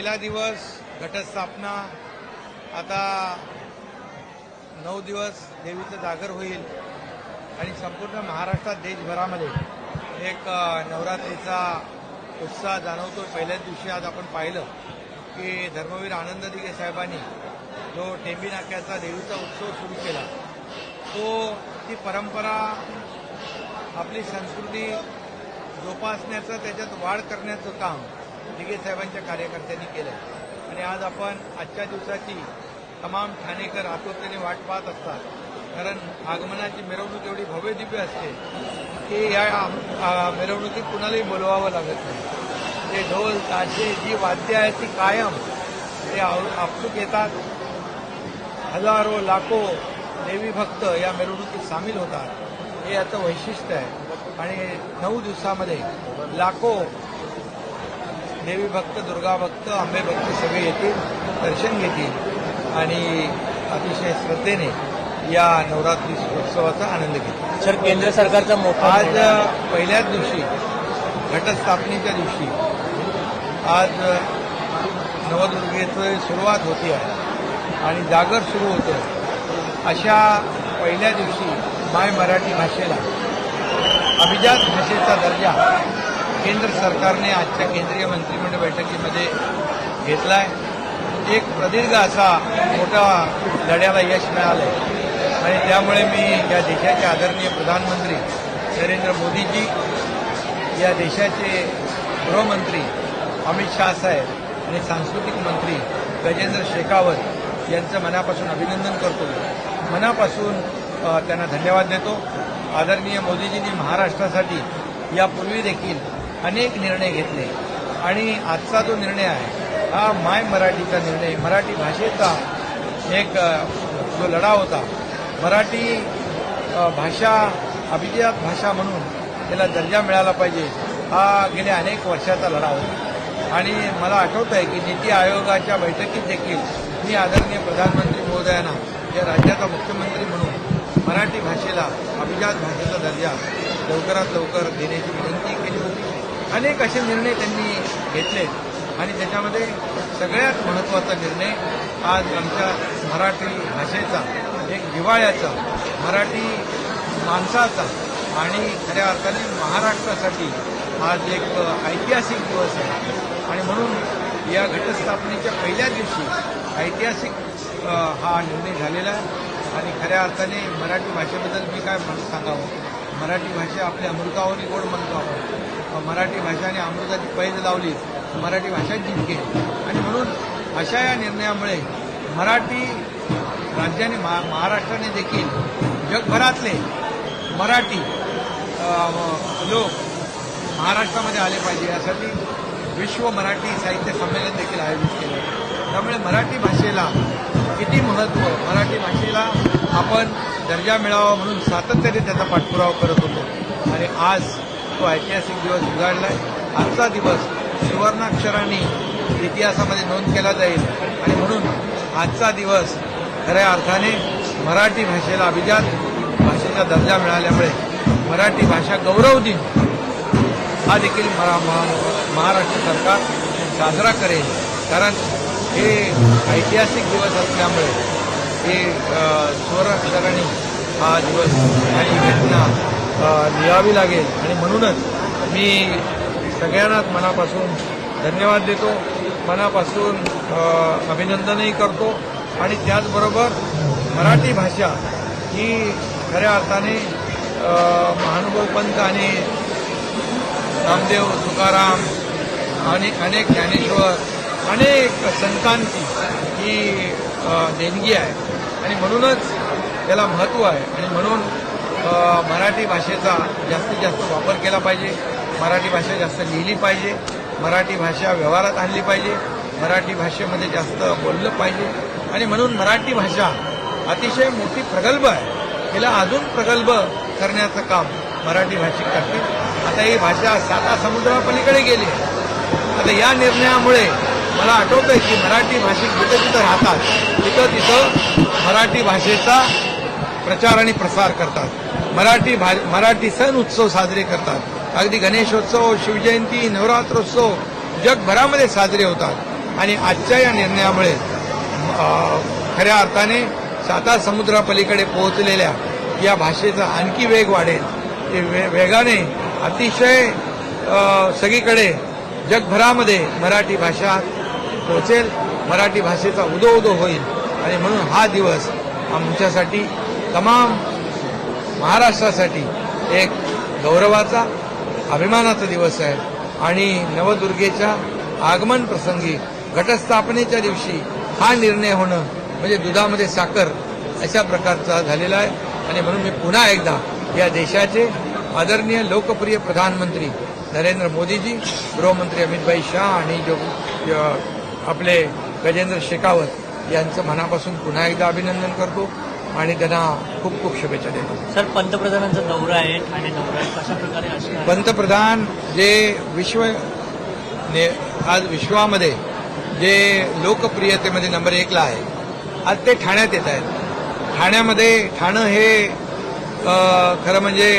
पहिला दिवस घटस्थापना. आता नऊ दिवस देवीचं जागर होईल आणि संपूर्ण महाराष्ट्रात देशभरामध्ये एक नवरात्रीचा उत्साह जाणवतो पहिल्याच दिवशी आज आपण पाहिलं की धर्मवीर आनंद दिघे साहेबांनी जो टेंबी नाक्याचा देवीचा उत्सव सुरू केला तो ती परंपरा आपली संस्कृती जोपासण्याचं त्याच्यात वाढ करण्याचं काम दिगेसाहेबांच्या कार्यकर्त्यांनी केलं आणि आज आपण आजच्या दिवसाची तमाम ठाणेकर आतुरतेने वाट पाहत असतात. कारण आगमनाची मिरवणूक एवढी भव्य दिव्य असते की या मिरवणुकीत कुणालाही बोलवावं लागत नाही. ते ढोल ताशे जी वाद्य आहेत ती कायम. ते आपसूक येतात. हजारो लाखो देवी भक्त या मिरवणुकीत सामील होतात. हे याचं वैशिष्ट्य आहे. आणि नऊ दिवसामध्ये लाखो देवी भक्त दुर्गा भक्त आंबे भक्त सगळे येतील दर्शन घेतील. आणि अतिशय श्रद्धेने या नवरात्री उत्सवाचा आनंद घेतील. सर केंद्र सरकारचा मोठा आज. पहिल्याच दिवशी घटस्थापनेच्या दिवशी आज नवदुर्गेची सुरुवात होती आहे. आणि जागर सुरू होतं अशा पहिल्या दिवशी माय मराठी भाषेला अभिजात भाषेचा दर्जा केंद्र सरकारने आजच्या केंद्रीय मंत्रिमंडळ बैठकीमध्ये घेतला आहे एक प्रदीर्घ असा मोठा लढ्याला यश मिळालंय आणि त्यामुळे मी या देशाचे आदरणीय प्रधानमंत्री नरेंद्र मोदीजी या देशाचे गृहमंत्री अमित शाह साहेब आणि सांस्कृतिक मंत्री गजेंद्र शेखावत यांचं मनापासून अभिनंदन करतो. मनापासून त्यांना धन्यवाद देतो. आदरणीय मोदीजींनी महाराष्ट्रासाठी यापूर्वी देखील अनेक निर्णय घेतले. आणि आजचा जो निर्णय आहे हा माय मराठीचा निर्णय मराठी भाषेचा एक जो लढा होता मराठी भाषा अभिजात भाषा म्हणून त्याला दर्जा मिळाला पाहिजे हा गेल्या अनेक वर्षाचा लढा होता. आणि मला आठवत आहे की नीती आयोगाच्या बैठकीत देखील मी आदरणीय प्रधानमंत्री महोदयांना या राज्याचा मुख्यमंत्री म्हणून मराठी भाषेला अभिजात भाषेचा दर्जा लवकरात लवकर देण्याची विनंती केली अनेक असे निर्णय त्यांनी घेतले. आणि त्याच्यामध्ये सगळ्यात महत्त्वाचा निर्णय आज आमच्या मराठी भाषेचा एक दिवाळ्याचा मराठी माणसाचा आणि खऱ्या अर्थाने महाराष्ट्रासाठी आज एक ऐतिहासिक दिवस आहे. आणि म्हणून या घटस्थापनेच्या पहिल्या दिवशी ऐतिहासिक हा निर्णय झालेला आहे. आणि खऱ्या अर्थाने मराठी भाषेबद्दल मी काय म्हणून सांगावं? मराठी भाषा आपल्या अमृतावरी गोड म्हणतो आपण मराठी भाषाने अमृताची पैज लावली तर मराठी भाषा जिंकेल आणि म्हणून अशा या निर्णयामुळे मराठी राज्याने महा महाराष्ट्राने देखील जगभरातले मराठी लोक महाराष्ट्रामध्ये आले पाहिजे यासाठी विश्व मराठी साहित्य संमेलन देखील आयोजित केलं आहे. त्यामुळे मराठी भाषेला किती महत्त्व मराठी भाषेला आपण दर्जा मिळावा म्हणून सातत्याने त्याचा पाठपुरावा करत होतो आणि आज तो ऐतिहासिक दिवस उघडला आहे आजचा दिवस सुवर्णाक्षराने इतिहासामध्ये नोंद केला जाईल. आणि म्हणून आजचा दिवस खऱ्या अर्थाने मराठी भाषेला अभिजात भाषेचा दर्जा मिळाल्यामुळे मराठी भाषा गौरव दिन. हा देखील महा- महा- महाराष्ट्र सरकार साजरा करेल. कारण हे ऐतिहासिक दिवस असल्यामुळे हे सुवर्णाक्षराने हा दिवस आणि घटना लिहावी लागेल. आणि म्हणूनच मी सगळ्यांनाच मनापासून धन्यवाद देतो. मनापासून अभिनंदनही करतो. आणि त्याचबरोबर मराठी भाषा ही खऱ्या अर्थाने महानुभव पंत आणि रामदेव तुकाराम आणि अनेक ज्ञानेश्वर अनेक संतांची ही देणगी आहे. आणि म्हणूनच त्याला महत्त्व आहे. आणि म्हणून मराठी भाषेचा जास्तीत जास्त वापर केला पाहिजे. मराठी भाषा जास्त लिहिली पाहिजे. मराठी भाषा व्यवहारात आणली पाहिजे. मराठी भाषेमध्ये जास्त बोललं पाहिजे. आणि म्हणून मराठी भाषा अतिशय मोठी प्रगल्भ आहे. तिला अजून प्रगल्भ करण्याचं काम मराठी भाषिक करते आता ही भाषा साता समुद्रापलीकडे गेली. आता या निर्णयामुळे मला आठवतंय की मराठी भाषिक जिथं जिथं राहतात तिथं तिथं मराठी भाषेचा प्रचार आणि प्रसार करतात. मराठी भा मराठी सण उत्सव साजरे करतात. अगदी गणेशोत्सव शिवजयंती नवरात्रोत्सव जगभरामध्ये साजरे होतात. आणि आजच्या या निर्णयामुळे खऱ्या अर्थाने सातार समुद्रापलीकडे पोहोचलेल्या या भाषेचा आणखी वेग वाढेल. ते वे वेगाने अतिशय सगळीकडे जगभरामध्ये मराठी भाषा पोहोचेल. मराठी भाषेचा उदो उदो होईल. आणि म्हणून हा दिवस आमच्यासाठी तमाम महाराष्ट्रासाठी एक गौरवाचा अभिमानाचा दिवस आहे. आणि नवदुर्गेच्या आगमन प्रसंगी घटस्थापनेच्या दिवशी हा निर्णय होणं म्हणजे दुधामध्ये साखर अशा प्रकारचा झालेला आहे. आणि म्हणून मी पुन्हा एकदा या देशाचे आदरणीय लोकप्रिय प्रधानमंत्री नरेंद्र मोदीजी गृहमंत्री अमितभाई शाह आणि जो जो आपले गजेंद्र शेखावत यांचं मनापासून पुन्हा एकदा अभिनंदन करतो. आणि त्यांना खूप खूप शुभेच्छा देतो. सर पंतप्रधानांचा दौरा आहे ठाणे दौरा आहे कशा प्रकारे असणार पंतप्रधान जे विश्व ने आज विश्वामध्ये जे लोकप्रियतेमध्ये नंबर एकला आहे आज ते ठाण्यात येत आहेत. ठाण्यामध्ये ठाणं हे खरं म्हणजे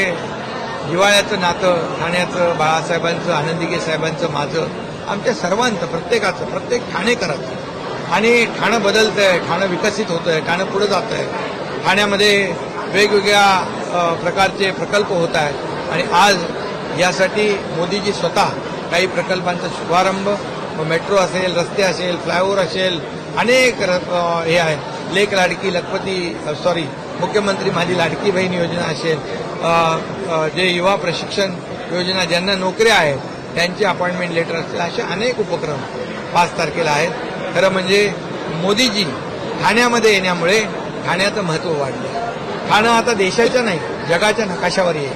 हिवाळ्याचं नातं ठाण्याचं बाळासाहेबांचं आनंदिगे साहेबांचं माझं आमच्या सर्वांचं प्रत्येकाचं प्रत्येक ठाणेकराचं. आणि ठाणं बदलतंय ठाणं विकसित होतंय ठाणं पुढे जात आहे ठाण्यामध्ये वेगवेगळ्या प्रकारचे प्रकल्प होत आहेत. आणि आज यासाठी मोदीजी स्वतः काही प्रकल्पांचा शुभारंभ मेट्रो असेल रस्ते असेल फ्लायओव्हर असेल अनेक र- हे आहे. लेख लाडकी लखपती सॉरी मुख्यमंत्री माझी लाडकी बहीण योजना असेल जे युवा प्रशिक्षण योजना ज्यांना नोकऱ्या आहेत त्यांचे अपॉइंटमेंट लेटर असतील असे अनेक उपक्रम पाच तारखेला आहेत. खरं म्हणजे मोदीजी ठाण्यामध्ये येण्यामुळे ठाण्याचं महत्त्व वाढलं. ठाणं आता देशाच्या नाही जगाच्या नकाशावर येईल.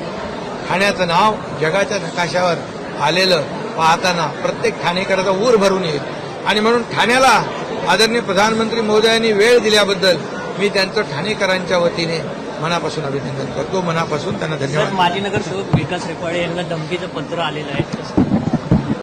ठाण्याचं नाव जगाच्या नकाशावर आलेलं पाहताना प्रत्येक ठाणेकराचा ऊर भरून येईल. आणि म्हणून ठाण्याला आदरणीय प्रधानमंत्री महोदयांनी वेळ दिल्याबद्दल मी त्यांचं ठाणेकरांच्या वतीने मनापासून अभिनंदन करतो. मनापासून त्यांना धन्यवाद. माजीनगर सेवक विकास रेपाळे यांना धमकीचं पत्र आलेलं आहे.